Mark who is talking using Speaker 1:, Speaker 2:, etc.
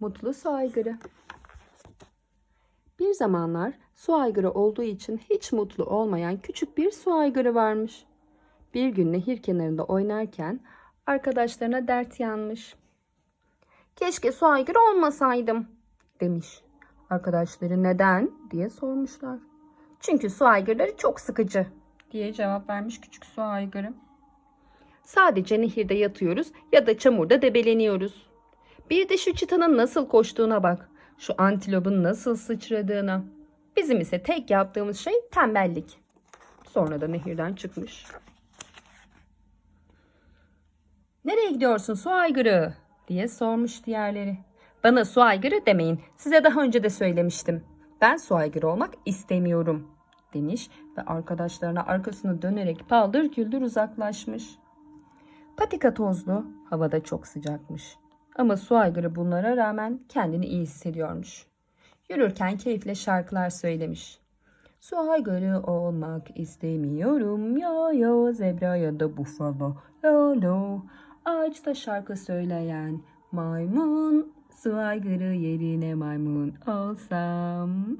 Speaker 1: Mutlu su aygırı. Bir zamanlar su aygırı olduğu için hiç mutlu olmayan küçük bir su aygırı varmış. Bir gün nehir kenarında oynarken arkadaşlarına dert yanmış. Keşke su aygırı olmasaydım demiş. Arkadaşları neden diye sormuşlar. Çünkü su aygırları çok sıkıcı diye cevap vermiş küçük su aygırı. Sadece nehirde yatıyoruz ya da çamurda debeleniyoruz. Bir de şu çitanın nasıl koştuğuna bak. Şu antilopun nasıl sıçradığına. Bizim ise tek yaptığımız şey tembellik. Sonra da nehirden çıkmış. Nereye gidiyorsun su aygırı? diye sormuş diğerleri. Bana su aygırı demeyin. Size daha önce de söylemiştim. Ben su aygırı olmak istemiyorum demiş ve arkadaşlarına arkasını dönerek paldır küldür uzaklaşmış. Patika tozlu, havada çok sıcakmış. Ama su aygırı bunlara rağmen kendini iyi hissediyormuş. Yürürken keyifle şarkılar söylemiş. Su aygırı olmak istemiyorum ya ya zebra ya da bufalo lo lo. Ağaçta şarkı söyleyen maymun su aygırı yerine maymun olsam.